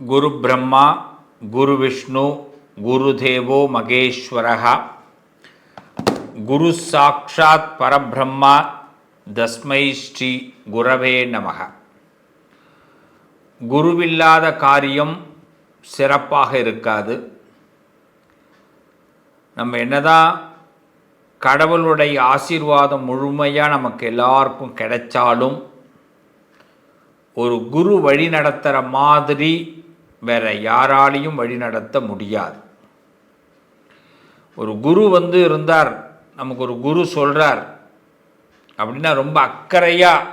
குரு பிரம்மா குரு விஷ்ணு குரு தேவோ மகேஸ்வரः குரு சாட்சாத் பரபிரம்மா தஸ்மை ஸ்ரீ குரவே நமக குருவில்லாத காரியம் சிறப்பாக இருக்காது. நம்ம என்னதான் கடவுளுடைய ஆசீர்வாதம் முழுமையாக நமக்கு எல்லாருக்கும் கிடைச்சாலும் ஒரு குரு வழி நடத்துகிற மாதிரி வேற யாராலையும் வழிநடத்த முடியாது. ஒரு குரு வந்து இருந்தார் நமக்கு ஒரு குரு சொல்கிறார் அப்படின்னா ரொம்ப அக்கறையாக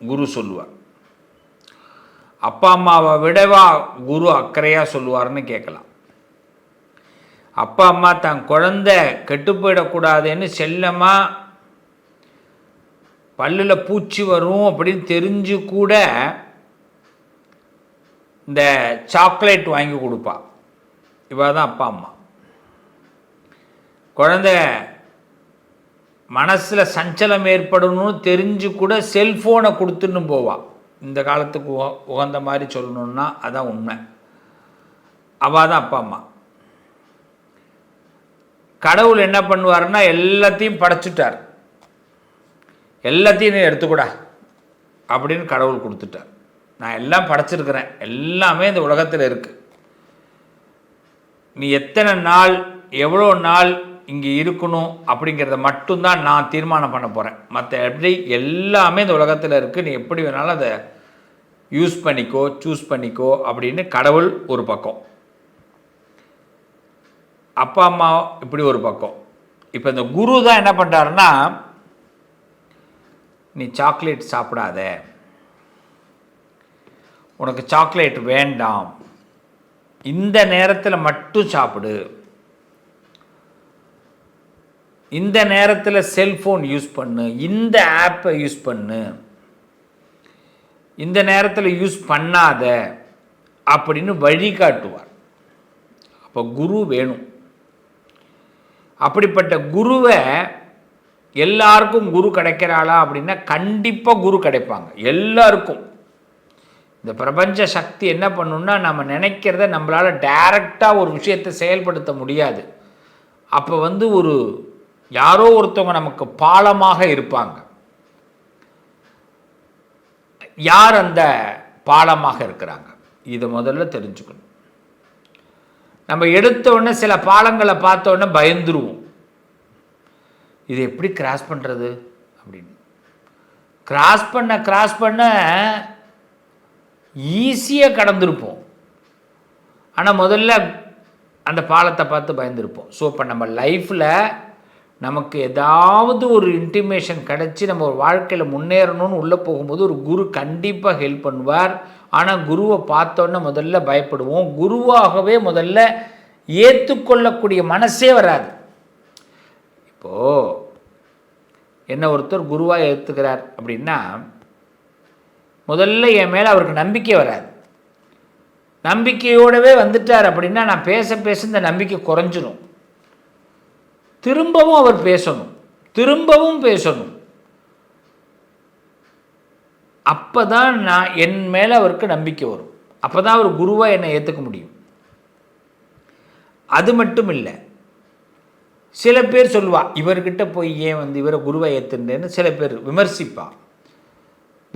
குரு சொல்லுவார். அப்பா அம்மாவை விடவா குரு அக்கறையாக சொல்லுவார்னு கேட்கலாம். அப்பா அம்மா தன் குழந்தை கெட்டு போயிடக்கூடாதுன்னு செல்லமாக பல்லில் பூச்சி வரும் அப்படின்னு தெரிஞ்சு கூட இந்த சாக்லேட் வாங்கி கொடுப்பா. இவ தான் அப்பா அம்மா. குழந்தை மனசில் சஞ்சலம் ஏற்படணும்னு தெரிஞ்சு கூட செல்ஃபோனை கொடுத்துன்னு போவா. இந்த காலத்துக்கு உக உகந்த மாதிரி சொல்லணுன்னா அதான் உண்மை. அவள் தான் அப்பா அம்மா. கடவுள் என்ன பண்ணுவார்னா எல்லாத்தையும் படைச்சிட்டார். எல்லாத்தையும் எடுத்துக்கூடா. அப்படின்னு கடவுள் கொடுத்துட்டார். நான் எல்லாம் படைச்சிருக்கிறேன். எல்லாமே இந்த உலகத்தில் இருக்குது நீ எத்தனை நாள் எவ்வளோ நாள் இங்கே இருக்கணும் அப்படிங்கிறத மட்டும்தான் நான் தீர்மானம் பண்ண போகிறேன் மற்ற எப்படி எல்லாமே இந்த உலகத்தில் இருக்குது நீ எப்படி வேணாலும் அதை யூஸ் பண்ணிக்கோ சூஸ் பண்ணிக்கோ அப்படின்னு கடவுள் ஒரு பக்கம். அப்பா அம்மா இப்படி ஒரு பக்கம். இப்போ இந்த குரு தான் என்ன பண்ணுறாருன்னா நீ சாக்லேட் சாப்பிடாத. உனக்கு சாக்லேட் வேண்டாம். இந்த நேரத்தில் மட்டும் சாப்பிடு. இந்த நேரத்தில் செல்ஃபோன் யூஸ் பண்ணு. இந்த ஆப்பை யூஸ் பண்ணு. இந்த நேரத்தில் யூஸ் பண்ணாத அப்படின்னு வழிகாட்டுவார். அப்போ குரு வேணும். அப்படிப்பட்ட குருவை எல்லாருக்கும் குரு கிடைக்கிறாளா அப்படின்னா கண்டிப்பாக குரு கிடைப்பாங்க. எல்லாருக்கும். இந்த பிரபஞ்ச சக்தி என்ன பண்ணுன்னா நம்ம நினைக்கிறத நம்மளால் டைரக்டாக ஒரு விஷயத்தை செயல்படுத்த முடியாது. அப்போ வந்து ஒரு யாரோ ஒருத்தவங்க நமக்கு பாலமாக இருப்பாங்க. யார் அந்த பாலமாக இருக்கிறாங்க? இதை முதல்ல தெரிஞ்சுக்கணும். நம்ம எடுத்தோடனே சில பாலங்களை பார்த்தோன்னே பயந்துருவோம். இது எப்படி கிராஸ் பண்ணுறது அப்படின்னு. கிராஸ் பண்ண கிராஸ் பண்ண ஈஸியாக கடந்திருப்போம். ஆனால் முதல்ல அந்த பாலத்தை பார்த்து பயந்துருப்போம். ஸோ இப்போ நம்ம லைஃப்பில் நமக்கு ஏதாவது ஒரு இன்டிமேஷன் கிடச்சி நம்ம ஒரு வாழ்க்கையில் முன்னேறணும்னு உள்ளே போகும்போது ஒரு குரு கண்டிப்பாக ஹெல்ப் பண்ணுவார். ஆனால் குருவை பார்த்தோன்னே முதல்ல பயப்படுவோம். குருவாகவே முதல்ல ஏற்றுக்கொள்ளக்கூடிய மனசே வராது. இப்போது என்ன ஒருத்தர் குருவாக ஏற்றுக்கிறார் அப்படின்னா முதல்ல என் மேலே அவருக்கு நம்பிக்கை வராது. நம்பிக்கையோடவே வந்துட்டார் அப்படின்னா நான் பேச பேச இந்த நம்பிக்கை குறைஞ்சிடும் திரும்பவும் அவர் பேசணும். திரும்பவும் பேசணும். அப்போ தான் நான் என் மேலே அவருக்கு நம்பிக்கை வரும். அப்போ தான் அவர் குருவாக என்னை ஏற்றுக்க முடியும். அது மட்டும் இல்லை சில பேர் சொல்லுவா இவர்கிட்ட போய் ஏன் வந்து இவரை குருவை ஏற்றுன்றேன்னு சில பேர் விமர்சிப்பாள்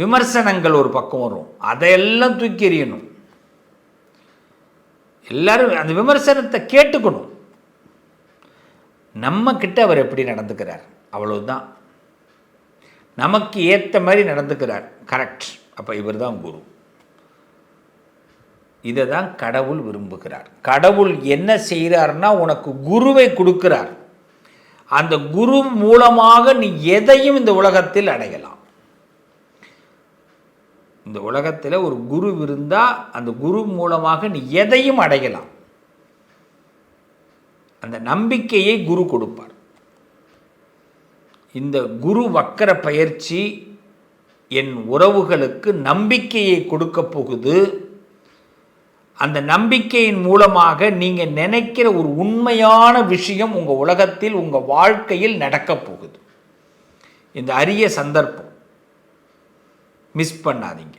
விமர்சனங்கள் ஒரு பக்கம் வரும். அதையெல்லாம் தூக்கி எறியணும். எல்லாரும் அந்த விமர்சனத்தை கேட்டுக்கணும். நம்ம கிட்ட அவர் எப்படி நடந்துக்கிறார்? அவ்வளவுதான். நமக்கு ஏற்ற மாதிரி நடந்துக்கிறார். கரெக்ட் அப்போ இவர் தான் குரு. இதை தான் கடவுள் விரும்புகிறார். கடவுள் என்ன செய்கிறார்னா உனக்கு குருவை கொடுக்கிறார். அந்த குரு மூலமாக நீ எதையும் இந்த உலகத்தில் அடையலாம். இந்த உலகத்தில் ஒரு குரு இருந்தால் அந்த குரு மூலமாக நீ எதையும் அடையலாம். அந்த நம்பிக்கையை குரு கொடுப்பார். இந்த குரு வக்கர பயிற்சி என் உறவுகளுக்கு நம்பிக்கையை கொடுக்க போகுது. அந்த நம்பிக்கையின் மூலமாக நீங்கள் நினைக்கிற ஒரு உண்மையான விஷயம் உங்கள் உலகத்தில் உங்கள் வாழ்க்கையில் நடக்கப் போகுது. இந்த அரிய சந்தர்ப்பம். மிஸ் பண்ணாதீங்க.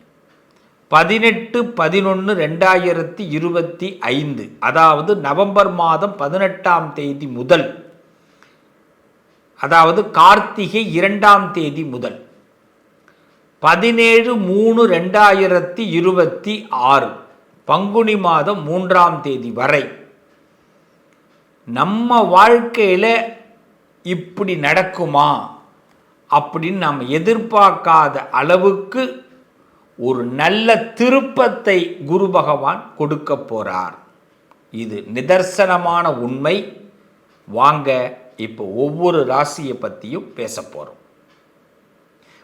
பதினெட்டு பதினொன்று ரெண்டாயிரத்தி இருபத்தி ஐந்து அதாவது நவம்பர் மாதம் பதினெட்டாம் தேதி முதல் அதாவது கார்த்திகை இரண்டாம் தேதி முதல் பதினேழு மூணு ரெண்டாயிரத்தி இருபத்தி ஆறு பங்குனி மாதம் மூன்றாம் தேதி வரை நம்ம வாழ்க்கையில் இப்படி நடக்குமா? அப்படின்னு நாம் எதிர்பார்க்காத அளவுக்கு ஒரு நல்ல திருப்பத்தை குரு பகவான் கொடுக்க போகிறார் இது நிதர்சனமான உண்மை. வாங்க இப்போ ஒவ்வொரு ராசியை பற்றியும் பேச போகிறோம்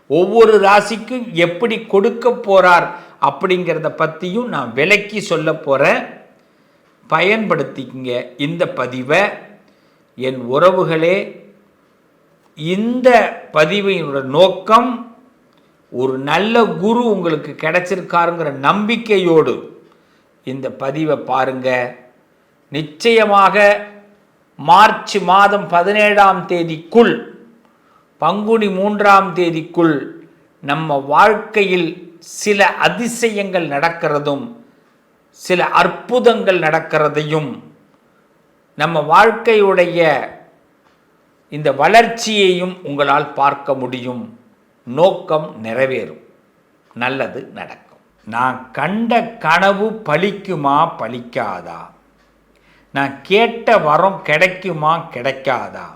ஒவ்வொரு ராசிக்கும் எப்படி கொடுக்க போகிறார் அப்படிங்கிறத பற்றியும் நான் விலக்கி சொல்ல போகிறேன் பயன்படுத்திக்கங்க இந்த பதிவை. என் உறவுகளே இந்த பதிவினோட நோக்கம் ஒரு நல்ல குரு உங்களுக்கு கிடைச்சிருக்காருங்கிற நம்பிக்கையோடு இந்த பதிவை பாருங்க. நிச்சயமாக மார்ச் மாதம் பதினேழாம் தேதிக்குள் பங்குனி மூன்றாம் தேதிக்குள் நம்ம வாழ்க்கையில் சில அதிசயங்கள் நடக்கிறதும் சில அற்புதங்கள் நடக்கிறதையும் நம்ம வாழ்க்கையுடைய இந்த வளர்ச்சியையும் உங்களால் பார்க்க முடியும். நோக்கம் நிறைவேறும். நல்லது நடக்கும். நான் கண்ட கனவு பலிக்குமா பலிக்காதா நான் கேட்ட வரம் கிடைக்குமா கிடைக்காதா?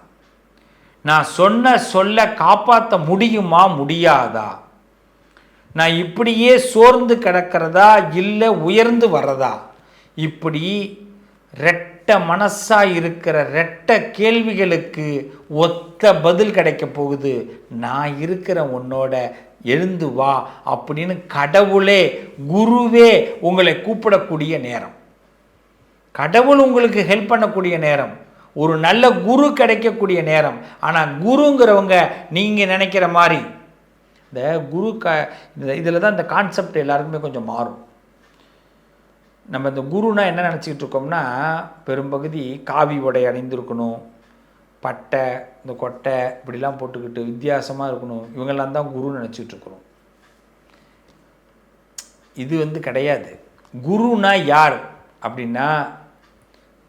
நான் சொன்ன சொல்ல காப்பாற்ற முடியுமா முடியாதா? நான் இப்படியே சோர்ந்து கிடக்கிறதா இல்லை உயர்ந்து வர்றதா? இப்படி ரெட்ட மனசாக இருக்கிற ரெட்ட கேள்விகளுக்கு ஒத்த பதில் கிடைக்க போகுது. நான் இருக்கிற உன்னோட எழுந்து வா அப்படின்னு கடவுளே குருவே உங்களை கூப்பிடக்கூடிய நேரம். கடவுள் உங்களுக்கு ஹெல்ப் பண்ணக்கூடிய நேரம். ஒரு நல்ல குரு கிடைக்கக்கூடிய நேரம். ஆனால் குருங்கிறவங்க நீங்கள் நினைக்கிற மாதிரி இந்த குரு க இதில் தான் இந்த கான்செப்ட் எல்லாருக்குமே கொஞ்சம் மாறும். நம்ம இந்த குருனா என்ன நினச்சிக்கிட்டு இருக்கோம்னா பெரும்பகுதி காவி உடை அணிந்திருக்கணும். பட்டை இந்த கொட்டை இப்படிலாம் போட்டுக்கிட்டு வித்தியாசமாக இருக்கணும். இவங்கெல்லாம் தான் குரு நினச்சிக்கிட்டு இருக்கிறோம் இது வந்து கிடையாது. குருனா யார் அப்படின்னா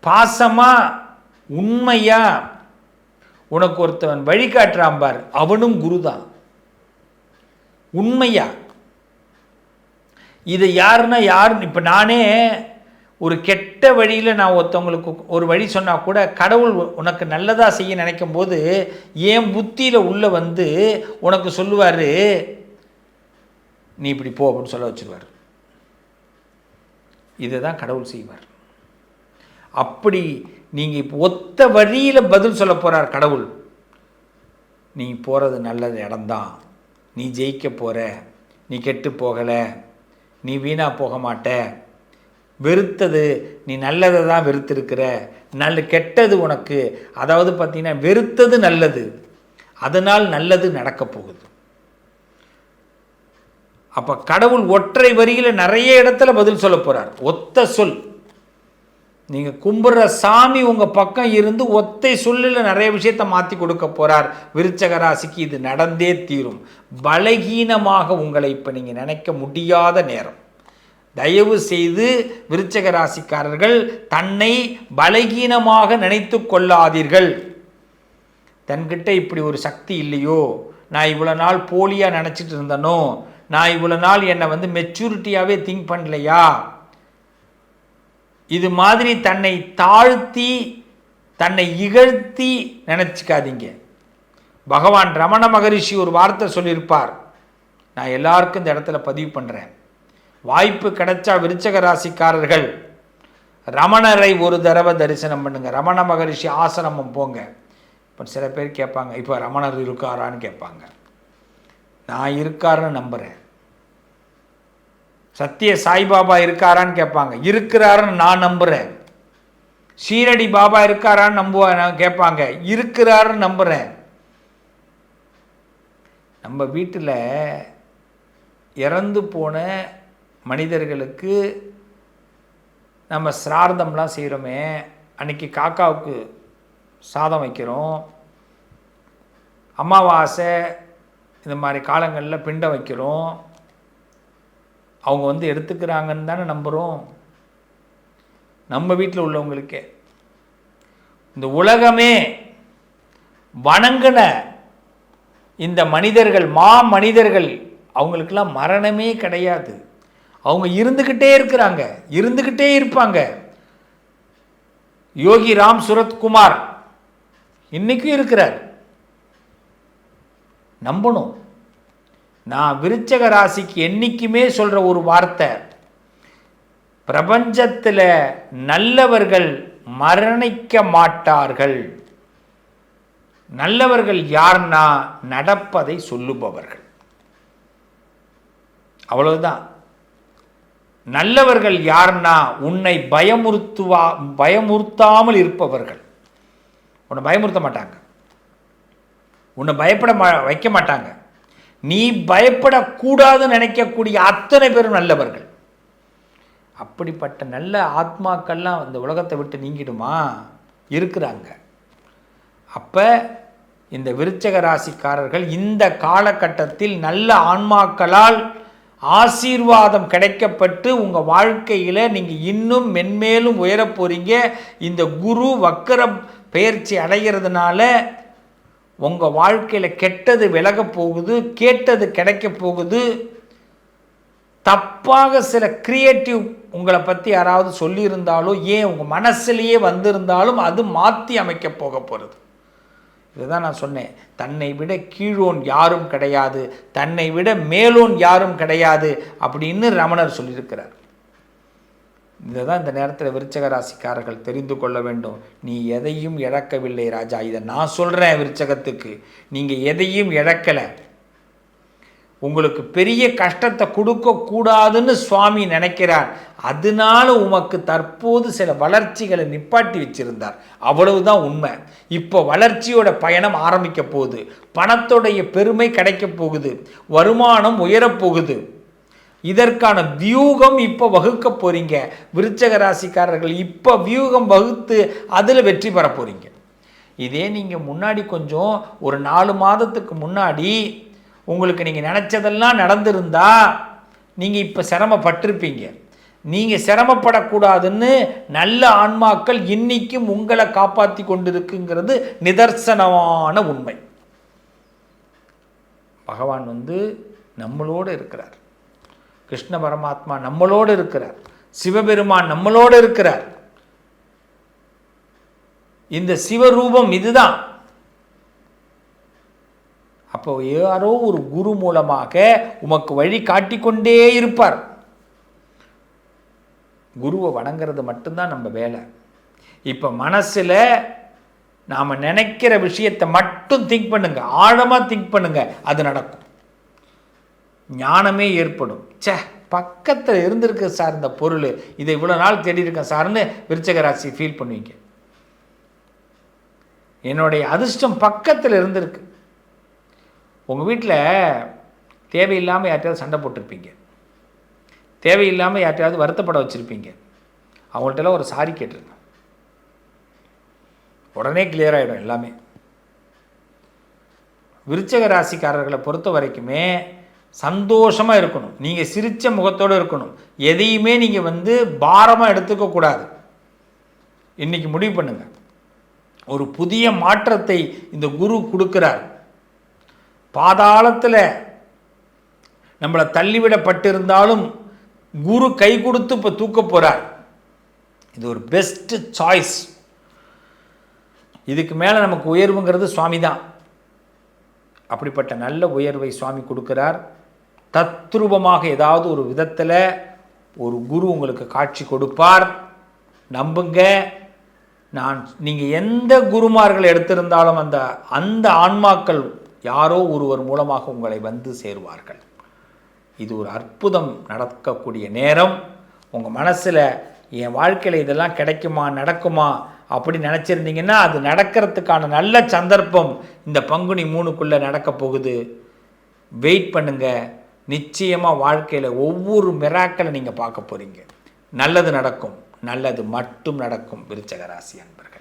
பாசமாக உண்மையாக உனக்கு ஒருத்தவன் வழிகாட்டுறான் பார் அவனும் குரு தான் உண்மையாக இது யாருன்னா யாருன்னு இப்போ நானே ஒரு கெட்ட வழியில் நான் ஒருத்தவங்களுக்கு ஒரு வழி சொன்னால் கூட கடவுள் உனக்கு நல்லதாக செய்ய நினைக்கும் போது ஏன் புத்தியில் உள்ள வந்து உனக்கு சொல்லுவார் நீ இப்படி போ அப்படின்னு சொல்ல வச்சுருவார். இதை தான் கடவுள் செய்வார். அப்படி நீங்கள் இப்போ ஒத்த வழியில் பதில் சொல்ல போகிறார் கடவுள். நீ போகிறது நல்லது இடம்தான். நீ ஜெயிக்க போகிற நீ கெட்டு போகலை. நீ வீணாக போக மாட்ட. வெறுத்தது நீ நல்லதை தான் வெறுத்திருக்கிற. நல்ல கெட்டது உனக்கு. அதாவது பார்த்தீங்கன்னா வெறுத்தது நல்லது. அதனால் நல்லது நடக்கப் போகுது. அப்போ கடவுள் ஒற்றை வரியில் நிறைய இடத்துல பதில் சொல்ல போகிறார் ஒத்த சொல். நீங்கள் கும்பிட்ற சாமி உங்கள் பக்கம் இருந்து ஒத்தை சொல்லில் நிறைய விஷயத்தை மாற்றி கொடுக்க போகிறார் விருச்சக ராசிக்கு இது நடந்தே தீரும். பலகீனமாக உங்களை இப்போ நீங்கள் நினைக்க முடியாத நேரம். தயவு செய்து விருச்சக ராசிக்காரர்கள் தன்னை பலகீனமாக நினைத்து கொள்ளாதீர்கள். தன்கிட்ட இப்படி ஒரு சக்தி இல்லையோ? நான் இவ்வளோ நாள் போலியாக நினச்சிட்டு இருந்தனோ? நான் இவ்வளோ நாள் என்னை வந்து மெச்சூரிட்டியாகவே திங்க் பண்ணலையா? இது மாதிரி தன்னை தாழ்த்தி தன்னை இகழ்த்தி நினச்சிக்காதீங்க. பகவான் ரமண மகரிஷி ஒரு வார்த்தை சொல்லியிருப்பார். நான் எல்லாருக்கும் இந்த இடத்துல பதிவு பண்ணுறேன் வாய்ப்பு கிடைச்சா விருச்சக ராசிக்காரர்கள் ரமணரை ஒரு தடவை தரிசனம் பண்ணுங்க. ரமண மகரிஷி ஆசிரமம் போங்க. இப்போ சில பேர் கேட்பாங்க இப்போ ரமணர் இருக்காரான்னு கேட்பாங்க. நான் இருக்காருன்னு நம்புகிறேன் சத்திய சாய்பாபா இருக்காரான்னு கேட்பாங்க. இருக்கிறாருன்னு நான் நம்புகிறேன் சீரடி பாபா இருக்காரான்னு நம்புவா கேட்பாங்க. இருக்கிறாருன்னு நம்புகிறேன் நம்ம வீட்டில் இறந்து போன மனிதர்களுக்கு நம்ம சிரார்த்தம்லாம் செய்கிறோமே அன்றைக்கி காக்காவுக்கு சாதம் வைக்கிறோம். அமாவாசை இந்த மாதிரி காலங்களில் பிண்டம் வைக்கிறோம். அவங்க வந்து எடுத்துக்கிறாங்கன்னு தானே நம்புகிறோம் நம்ம வீட்டில் உள்ளவங்களுக்கே. இந்த உலகமே வணங்கின இந்த மனிதர்கள் மா மனிதர்கள் அவங்களுக்கெல்லாம் மரணமே கிடையாது. அவங்க இருந்துக்கிட்டே இருக்கிறாங்க இருந்துக்கிட்டே இருப்பாங்க. யோகி ராம் சுரத்குமார் இன்னைக்கும் இருக்கிறார். நம்பணும். நான் விருச்சக ராசிக்கு என்றைக்குமே சொல்கிற ஒரு வார்த்தை. பிரபஞ்சத்தில் நல்லவர்கள் மரணிக்க மாட்டார்கள். நல்லவர்கள் யார்னா நடப்பதை சொல்லுபவர்கள். அவ்வளவுதான். நல்லவர்கள் யார்னா உன்னை பயமுறுத்துவா பயமுறுத்தாமல் இருப்பவர்கள். உன்னை பயமுறுத்த மாட்டாங்க. உன்னை பயப்பட மா வைக்க மாட்டாங்க. நீ பயப்படக்கூடாதுன்னு நினைக்கக்கூடிய அத்தனை பேரும் நல்லவர்கள். அப்படிப்பட்ட நல்ல ஆத்மாக்கள்லாம் இந்த உலகத்தை விட்டு நீங்கிடுமா? இருக்கிறாங்க. அப்போ இந்த விருச்சக ராசிக்காரர்கள் இந்த காலகட்டத்தில் நல்ல ஆன்மாக்களால் ஆசீர்வாதம் கிடைக்கப்பட்டு உங்கள் வாழ்க்கையில் நீங்கள் இன்னும் மென்மேலும் உயரப் போகிறீங்க இந்த குரு வக்கரம் பெயர்ச்சி அடைகிறதுனால உங்கள் வாழ்க்கையில் கெட்டது விலகப் போகுது கேட்டது கிடைக்க போகுது. தப்பாக சில கிரியேட்டிவ் உங்களை பற்றி யாராவது சொல்லியிருந்தாலும் ஏன் உங்கள் மனசுலேயே வந்திருந்தாலும் அது மாற்றி அமைக்க போக போகிறது இதுதான் நான் சொன்னேன். தன்னை விட கீழோன் யாரும் கிடையாது. தன்னை விட மேலோன் யாரும் கிடையாது அப்படின்னு ரமணர் சொல்லியிருக்கிறார். இதை தான் இந்த நேரத்தில் விருச்சக ராசிக்காரர்கள் தெரிந்து கொள்ள வேண்டும். நீ எதையும் இழக்கவில்லை ராஜா. இதை நான் சொல்கிறேன் விருச்சகத்துக்கு. நீங்கள் எதையும் இழக்கலை. உங்களுக்கு பெரிய கஷ்டத்தை கொடுக்கக்கூடாதுன்னு சுவாமி நினைக்கிறார். அதனால உமக்கு தற்போது சில வளர்ச்சிகளை நிப்பாட்டி வச்சிருந்தார். அவ்வளவுதான் உண்மை. இப்போ வளர்ச்சியோட பயணம் ஆரம்பிக்க போகுது. பணத்தோடைய பெருமை கிடைக்க போகுது. வருமானம் உயரப்போகுது இதற்கான வியூகம் இப்போ வகுக்க போறீங்க. விருச்சக ராசிக்காரர்கள் இப்போ வியூகம் வகுத்து அதில் வெற்றி பெற போறீங்க. இதே நீங்கள் முன்னாடி கொஞ்சம் ஒரு நாலு மாதத்துக்கு முன்னாடி உங்களுக்கு நீங்கள் நினச்சதெல்லாம் நடந்திருந்தா நீங்கள் இப்போ சிரமப்பட்டிருப்பீங்க. நீங்கள் சிரமப்படக்கூடாதுன்னு நல்ல ஆன்மாக்கள் இன்னைக்கும் உங்களை காப்பாற்றி கொண்டிருக்குங்கிறது நிதர்சனமான உண்மை. பகவான் வந்து நம்மளோடு இருக்கிறார். கிருஷ்ண பரமாத்மா நம்மளோடு இருக்கிறார். சிவபெருமான் நம்மளோடு இருக்கிறார். இந்த சிவரூபம் இதுதான். அப்போ யாரோ ஒரு குரு மூலமாக உமக்கு வழி காட்டிக்கொண்டே இருப்பார். குருவை வணங்குறது மட்டும்தான் நம்ம வேலை. இப்போ மனசில் நாம் நினைக்கிற விஷயத்தை மட்டும் திங்க் பண்ணுங்க. ஆழமாக திங்க் பண்ணுங்க. அது நடக்கும். ஞானமே ஏற்படும். ச்சே பக்கத்தில் இருந்திருக்கு சார் இந்த பொருள். இதை இவ்வளோ நாள் தேடி இருக்கேன் சார்னு விருச்சக ராசி ஃபீல் பண்ணுவீங்க. என்னுடைய அதிர்ஷ்டம் பக்கத்தில் இருந்திருக்கு. உங்கள் வீட்டில் தேவையில்லாமல் யார்ட்டையாவது சண்டை போட்டிருப்பீங்க. தேவையில்லாமல் யார்ட்டையாவது வருத்தப்பட வச்சுருப்பீங்க. அவங்கள்ட்டலாம் ஒரு சாரி கேட்டிருங்க. உடனே கிளியர் ஆகிடும் எல்லாமே. விருச்சக ராசிக்காரர்களை பொறுத்த வரைக்குமே சந்தோஷமாக இருக்கணும். நீங்கள் சிரித்த முகத்தோடு இருக்கணும். எதையுமே நீங்கள் வந்து பாரமாக எடுத்துக்கக்கூடாது இன்றைக்கி முடிவு பண்ணுங்கள் ஒரு புதிய மாற்றத்தை இந்த குரு கொடுக்கிறார். பாதாளத்தில் நம்மளை தள்ளிவிடப்பட்டிருந்தாலும் குரு கை கொடுத்து இப்போ தூக்க போகிறார் இது ஒரு பெஸ்ட்டு சாய்ஸ் இதுக்கு மேலே நமக்கு உயர்வுங்கிறது சுவாமி தான் அப்படிப்பட்ட நல்ல உயர்வை சுவாமி கொடுக்கிறார். தத்ரூபமாக ஏதாவது ஒரு விதத்தில் ஒரு குரு உங்களுக்கு காட்சி கொடுப்பார். நம்புங்க. நான் நீங்கள் எந்த குருமார்கள் எடுத்திருந்தாலும் அந்த அந்த ஆன்மாக்கள் யாரோ ஒருவர் மூலமாக உங்களை வந்து சேருவார்கள். இது ஒரு அற்புதம் நடக்கக்கூடிய நேரம். உங்கள் மனசில் என் வாழ்க்கையில் இதெல்லாம் கிடைக்குமா நடக்குமா அப்படி நினச்சிருந்தீங்கன்னா அது நடக்கிறதுக்கான நல்ல சந்தர்ப்பம் இந்த பங்குனி மூணுக்குள்ளே நடக்க போகுது. வெயிட் பண்ணுங்கள் நிச்சயமாக வாழ்க்கையில் ஒவ்வொரு மிராக்களை நீங்கள் பார்க்க போகிறீங்க நல்லது நடக்கும் நல்லது மட்டும் நடக்கும் விருச்சக ராசி அன்பர்கள்.